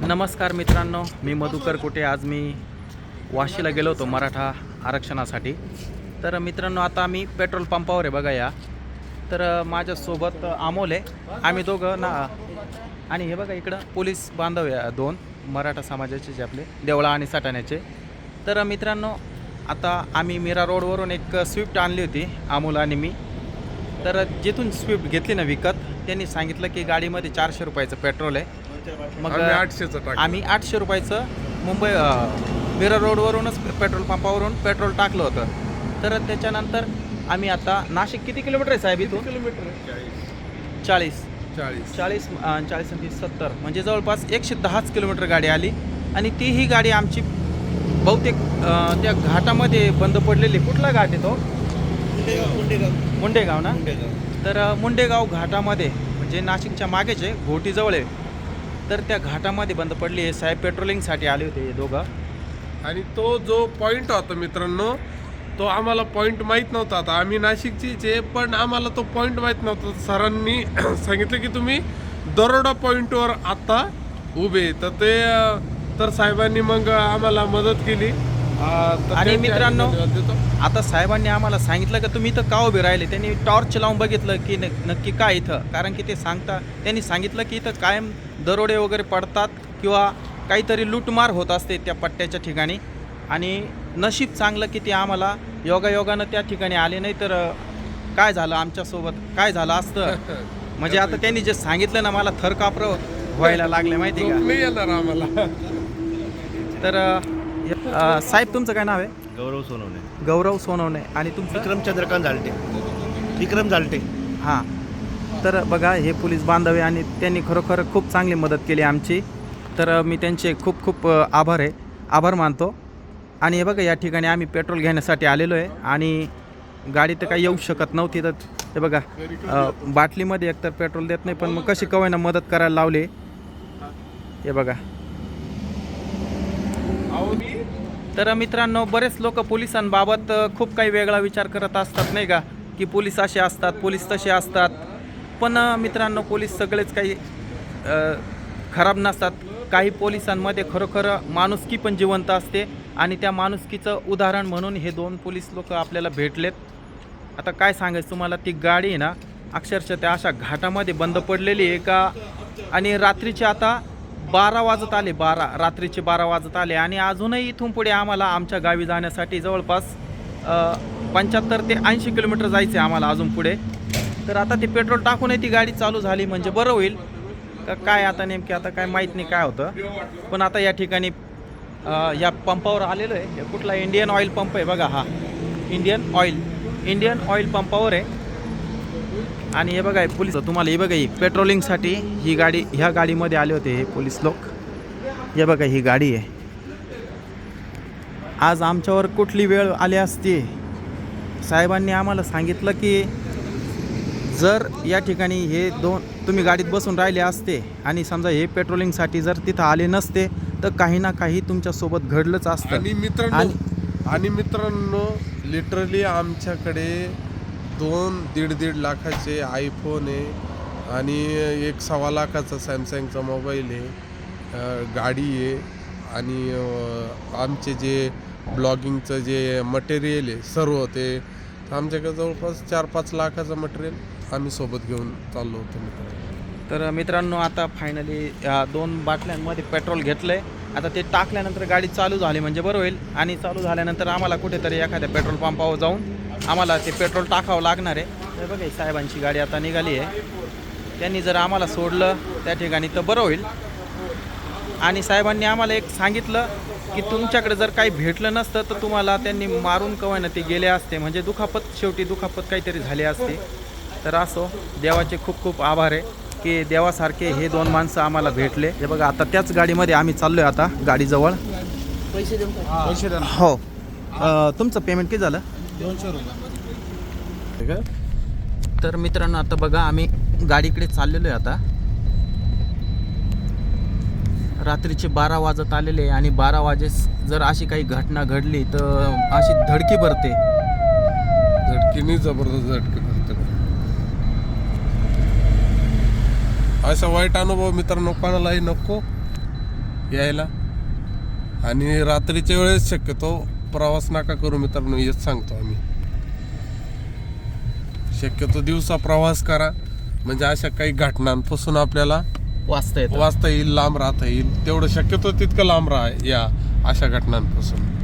नमस्कार मित्रांनो मी मधुकर कुठे आज मी वाशीला गेलो होतो मराठा आरक्षणासाठी. तर मित्रांनो आता आम्ही पेट्रोल पंपावर आहे बघा या. तर माझ्यासोबत अमोल आहे. आम्ही दोघं ना आणि हे बघा इकडं पोलीस बांधव या दोन मराठा समाजाचे जे आपले देवळा आणि साठाण्याचे तर मित्रांनो आता आम्ही मीरा रोडवरून एक स्विफ्ट आणली होती अमोल आणि मी. तर जिथून स्विफ्ट घेतली ना विकत त्यांनी सांगितलं की गाडीमध्ये चारशे रुपयाचं पेट्रोल आहे. मग आम्ही आठशेचं टाकलं. आम्ही आठशे रुपयाचं मुंबई अ, मिरर रोडवरूनच पेट्रोल पंपावरून पेट्रोल टाकलं होतं. तर त्याच्यानंतर आम्ही आता नाशिक किती किलोमीटर आहे साहेब इथून? किलोमीटर आहे. चाळीस. चाळीस. चाळीस. अ, चाळीस आणि तीस सत्तर. म्हणजे जवळपास एकशे दहाच किलोमीटर गाडी आली आणि ती ही गाडी आमची बहुतेक अ, त्या घाटामध्ये बंद पडलेली. कुठला घाट आहे तो? मुंडेगाव. ना? तर अ, मुंडेगाव घाटामध्ये म्हणजे नाशिकच्या मागेच आहे घोटीजवळ आहे. तर त्या घाटामध्ये बंद पडली हे साहेब पेट्रोलिंगसाठी आले होते हे दोघं. आणि तो जो पॉईंट होता मित्रांनो तो आम्हाला पॉईंट माहीत नव्हता. आता आम्ही नाशिकचीच आहे पण आम्हाला तो पॉईंट माहीत नव्हता. सरांनी सांगितलं की तुम्ही दरोडा पॉईंटवर आत्ता उभे तर ते तर साहेबांनी मग आम्हाला मदत केली. आणि मित्रांनो. आता साहेबांनी आम्हाला सांगितलं की तुम्ही इथं का उभे राहिले? त्यांनी टॉर्च लावून बघितलं की न- नक्की काय इथं? कारण की ते सांगता त्यांनी सांगितलं की इथं कायम दरोडे वगैरे पडतात किंवा काहीतरी लूटमार होत असते त्या पट्ट्याच्या ठिकाणी. आणि नशीब चांगलं की ते आम्हाला योगायोगानं त्या ठिकाणी आले नाही तर काय झालं आमच्यासोबत? काय झालं असतं? म्हणजे आता त्यांनी जे सांगितलं ना मला थर कापर व्हायला लागले माहिती का? तर अ, साहेब तुमचं काय नाव आहे? गौरव सोनवणे. गौरव सोनवणे. आणि तुमचं? विक्रम चंद्रकांत झालटे. विक्रम झालटे. हां. तर बघा हे पोलीस बांधव आहे आणि त्यांनी खरोखर खूप चांगली मदत केली आमची. तर मी त्यांचे खूप खूप अ, आभार आहे. आभार मानतो. आणि हे बघा या ठिकाणी आम्ही पेट्रोल घेण्यासाठी आलेलो आहे. आणि गाडी तर काही येऊ शकत नव्हती तर हे बघा अ, बाटलीमध्ये एकतर पेट्रोल देत नाही पण मग कशी कवायना मदत करायला लावली? हे बघा. अहो, मी तर मित्रांनो बरेच लोक पोलिसांबाबत खूप काही वेगळा विचार करत असतात नाही का? की पोलीस असे असतात पोलीस तसे असतात. पण मित्रांनो पोलीस सगळेच काही खराब नसतात. काही पोलिसांमध्ये खरोखर माणुसकी पण जिवंत असते आणि त्या माणुसकीचं उदाहरण म्हणून हे दोन पोलीस लोक आपल्याला भेटलेत. आता काय सांगायचं तुम्हाला ती गाडी आहे ना अक्षरशः त्या अशा घाटामध्ये बंद पडलेली आहे का? आणि रात्रीची आता बारा वाजत आले बारा रात्रीचे बारा वाजत आले आणि अजूनही इथून पुढे आम्हाला आमच्या गावी जाण्यासाठी जवळपास पंच्याहत्तर ते ऐंशी किलोमीटर जायचे आम्हाला अजून पुढे. तर आता ते पेट्रोल टाकूनही ती गाडी चालू झाली म्हणजे बरं होईल. का काय आता नेमकी आता काय माहीत नाही काय होतं. पण आता या ठिकाणी या पंपावर आलेलो आहे. कुठला इंडियन ऑइल पंप आहे बघा हा. Indian oil. इंडियन ऑइल पंपावर आहे. आणि हे बघा पोलीस तुम्हाला हे बघा ही पेट्रोलिंगसाठी ही गाडी ह्या गाडीमध्ये आले होते हे पोलीस लोक. हे बघा ही गाडी आहे. आज आमच्यावर कुठली वेळ आली असती? साहेबांनी आम्हाला सांगितलं की जर या ठिकाणी हे दोन तुम्ही गाडीत बसून राहिले असते आणि समजा हे पेट्रोलिंगसाठी जर तिथं आले नसते तर काही ना काही तुमच्यासोबत घडलंच असतं. आणि मित्रांनो आणि मित्रांनो लिटरली आमच्याकडे दोन दीड दीड लाखाचे आयफोन आहे आणि एक सव्वा लाखाचा सॅमसंगचा मोबाईल आहे. गाडी आहे आणि आमचे जे ब्लॉगिंगचं जे मटेरियल आहे सर्व ते आमच्याकडे जवळपास चार पाच लाखाचं मटेरियल आम्ही सोबत घेऊन चाललो होतो मित्रांनो. तर मित्रांनो आता फायनली दोन बाटल्यांमध्ये पेट्रोल घेतलं आहे आता ते टाकल्यानंतर गाडी चालू झाली म्हणजे बरं होईल. आणि चालू झाल्यानंतर आम्हाला कुठेतरी एखाद्या पेट्रोल पंपावर जाऊन आम्हाला ते पेट्रोल टाकावं लागणार आहे. तर बघा साहेबांची गाडी आता निघाली आहे. त्यांनी जर आम्हाला सोडलं त्या ठिकाणी तर बरं होईल. आणि साहेबांनी आम्हाला एक सांगितलं की तुमच्याकडे जर काही भेटलं नसतं तर तुम्हाला त्यांनी मारून कवायनं ते गेले असते. म्हणजे दुखापत शेवटी दुखापत काहीतरी झाली असते. तर असो देवाचे खूप खूप आभार आहे की देवासारखे हे दोन माणसं आम्हाला भेटले. हे बघा आता त्याच गाडीमध्ये आम्ही चाललो आहे आता गाडीजवळ. पैसे देऊन पैसे देऊन हो तुमचं पेमेंट किती झालं? दोनशे रुपये. तर मित्रांनो आता बघा आम्ही गाडीकडे चाललेलो आहे आता. रात्रीचे बारा वाजत आलेले आहे आणि बारा वाजेस जर अशी काही घटना घडली तर अशी धडकी भरते. झटकीने जबरदस्त झटके भरते. असा वाईट अनुभव मित्रांनो कोणालाही नको यायला. आणि रात्रीच्या वेळेस शक्यतो प्रवास नका करू मित्रांनो हेच सांगतो आम्ही. शक्यतो दिवसा प्रवास करा म्हणजे अशा काही घटनांपासून आपल्याला वाचता येतं. वाचता येईल लांब राहता येईल तेवढं शक्यतो तितकं लांब राहा या अशा घटनांपासून.